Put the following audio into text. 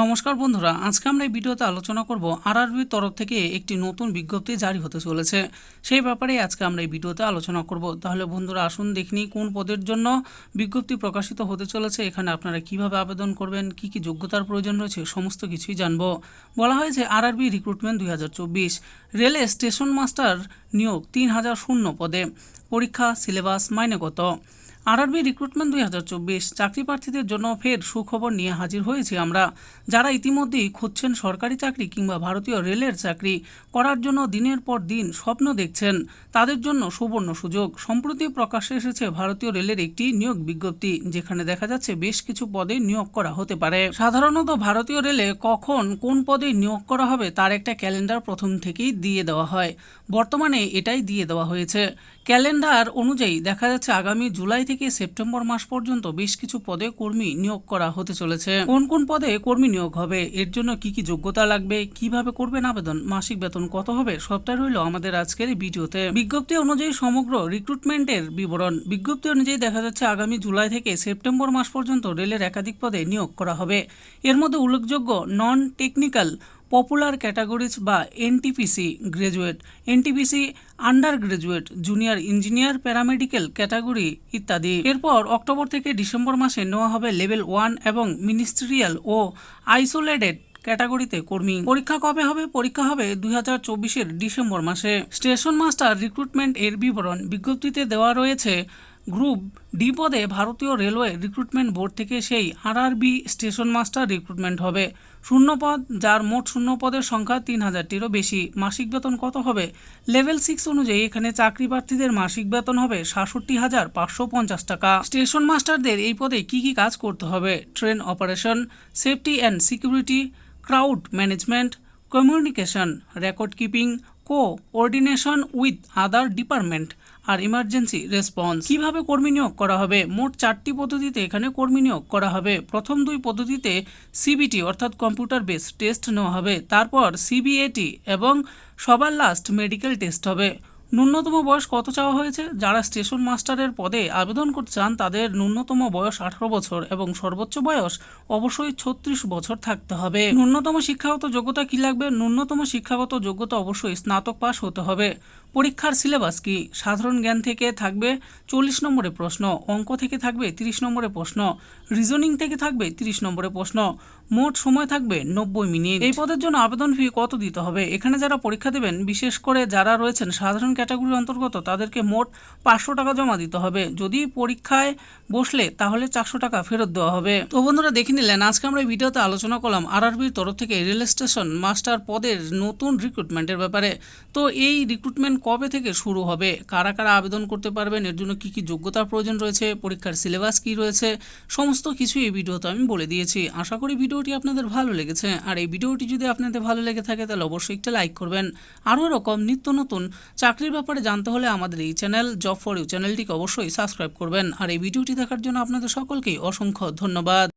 নমস্কার বন্ধুরা, আজকে আমরা এই ভিডিওতে আলোচনা করব আরআরবির তরফ থেকে একটি নতুন বিজ্ঞপ্তি জারি হতে চলেছে। সেই ব্যাপারে আজকে আমরা এই ভিডিওতে আলোচনা করব। তাহলে বন্ধুরা আসুন দেখিনি কোন পদের জন্য বিজ্ঞপ্তি প্রকাশিত হতে চলেছে, এখানে আপনারা কীভাবে আবেদন করবেন, কি কি যোগ্যতার প্রয়োজন রয়েছে, সমস্ত কিছুই জানব। বলা হয়েছে আরআরবি রিক্রুটমেন্ট দুই রেলে স্টেশন মাস্টার নিয়োগ তিন হাজার শূন্য পদে, পরীক্ষা সিলেবাস মাইনে কত? আরআরবি রিক্রুটমেন্ট দুই হাজার চব্বিশ। চাকরি প্রার্থীদের জন্য ফের সুখবর নিয়ে হাজির হয়েছি আমরা। যারা ইতিমধ্যেই খুঁজছেন সরকারি চাকরি কিংবা ভারতীয় রেলের চাকরি, করার জন্য দিনের পর দিন স্বপ্ন দেখছেন। তাদের জন্য সুবর্ণ সুযোগ। সম্প্রতি প্রকাশ্যে এসেছে ভারতীয় রেলের একটি নিয়োগ বিজ্ঞপ্তি, যেখানে দেখা যাচ্ছে বেশ কিছু পদে নিয়োগ করা হতে পারে। সাধারণত ভারতীয় রেলে কখন কোন পদে নিয়োগ করা হবে তার একটা ক্যালেন্ডার প্রথম থেকেই দিয়ে দেওয়া হয়। বর্তমানে এটাই দিয়ে দেওয়া হয়েছে। ক্যালেন্ডার অনুযায়ী দেখা যাচ্ছে আগামী জুলাই থেকে সেপ্টেম্বর মাস পর্যন্ত বেশ কিছু পদে কর্মী নিয়োগ করা হতে চলেছে। কোন কোন পদে কর্মী নিয়োগ হবে? এর জন্য কি কি যোগ্যতা লাগবে? কীভাবে করবেন আবেদন? মাসিক বেতন কত হবে? সবটাই রইল আমাদের আজকের ভিডিওতে। বিজ্ঞপ্তি অনুযায়ী সমগ্র রিক্রুটমেন্টের বিবরণ। বিজ্ঞপ্তি অনুযায়ী দেখা যাচ্ছে আগামী জুলাই থেকে সেপ্টেম্বর মাস পর্যন্ত রেলের একাধিক পদে নিয়োগ করা হবে। এর মধ্যে উল্লেখযোগ্য নন টেকনিক্যাল পপুলার ক্যাটাগরিজ বা NTPC graduate NTPC under graduate junior engineer paramedical category ইত্যাদি। এরপর অক্টোবর থেকে ডিসেম্বর মাসে নেওয়া হবে লেভেল ওয়ান এবং মিনিস্ট্রিয়াল ও আইসোলেটেড ক্যাটাগরিতে কর্মী। পরীক্ষা কবে হবে? পরীক্ষা হবে দুই হাজার চব্বিশের ডিসেম্বর মাসে। স্টেশন মাস্টার রিক্রুটমেন্ট এর বিবরণ বিজ্ঞপ্তিতে দেওয়া রয়েছে। গ্রুপ ডি পদে ভারতীয় রেলওয়ে রিক্রুটমেন্ট বোর্ড থেকে সেই আরআরবি স্টেশন মাস্টার রিক্রুটমেন্ট হবে। শূন্য পদ, যার মোট শূন্য পদের সংখ্যা তিন হাজারটিরও বেশি। মাসিক বেতন কত হবে? লেভেল সিক্স অনুযায়ী এখানে চাকরি প্রার্থীদের মাসিক বেতন হবে সাতষট্টি হাজার পাঁচশো পঞ্চাশ টাকা। স্টেশন মাস্টারদের এই পদে কি কি কাজ করতে হবে? Train operation, safety and security, crowd management, communication, record keeping coordination with other department. R emergency response কীভাবে কর্মী নিয়োগ করা হবে? মোট চারটি পদ্ধতিতে এখানে কর্মী নিয়োগ করা হবে। প্রথম দুই পদ্ধতিতে সিবিটি অর্থাৎ কম্পিউটার বেস টেস্ট নেওয়া হবে। তারপর সিবিএটি এবং সবার লাস্ট মেডিকেল টেস্ট হবে। ন্যূনতম বয়স কত চাওয়া হয়েছে? যারা স্টেশন মাস্টারের পদে আবেদন করতে চান, তাদের ন্যূনতম বয়স আঠারো বছর এবং সর্বোচ্চ বয়স অবশ্যই ছত্রিশ বছর থাকতে হবে। ন্যূনতম শিক্ষাগত যোগ্যতা কি লাগবে? ন্যূনতম শিক্ষাগত যোগ্যতা অবশ্যই স্নাতক পাস হতে হবে। পরীক্ষার সিলেবাস কি সাধারণ জ্ঞান থেকে থাকবে চল্লিশ নম্বরে প্রশ্ন, অঙ্ক থেকে থাকবে তিরিশ নম্বরে প্রশ্ন রিজনিং থেকে থাকবে তিরিশ নম্বরে প্রশ্ন, মোট সময় থাকবে নব্বই মিনিট। এই পদের জন্য আবেদন ফি কত দিতে হবে? এখানে যারা পরীক্ষা দেবেন, বিশেষ করে যারা রয়েছেন সাধারণ ক্যাটাগরির অন্তর্গত, তাদেরকে মোট পাঁচশো টাকা জমা দিতে হবে। যদি পরীক্ষায় বসলে, তাহলে চারশো টাকা ফেরত দেওয়া হবে। তো বন্ধুরা, দেখে নিলেন, আজকে আমরা ভিডিওতে আলোচনা করলাম আরআরবির তরফ থেকে রেল স্টেশন মাস্টার পদের নতুন রিক্রুটমেন্টের ব্যাপারে। তো এই রিক্রুটমেন্ট কবে থেকে শুরু হবে? কারা কারা আবেদন করতে পারবেন? এর জন্য কি কি যোগ্যতার প্রয়োজন রয়েছে? পরীক্ষার সিলেবাস কি রয়েছে? সমস্ত কিছু এই ভিডিওতে আমি বলে দিয়েছি। আশা করি ভিডিওটি আপনাদের ভালো লেগেছে। আর এই ভিডিওটি যদি আপনাদের ভালো লেগে থাকে, তাহলে অবশ্যই একটা লাইক করবেন। আরও এরকম নিত্য নতুন চাকরির ব্যাপারে জানতে হলে আমাদের এই চ্যানেল জব ফর ইউ চ্যানেলটিকে অবশ্যই সাবস্ক্রাইব করবেন। আর এই ভিডিওটি দেখার জন্য আপনাদের সকলকেই অসংখ্য ধন্যবাদ।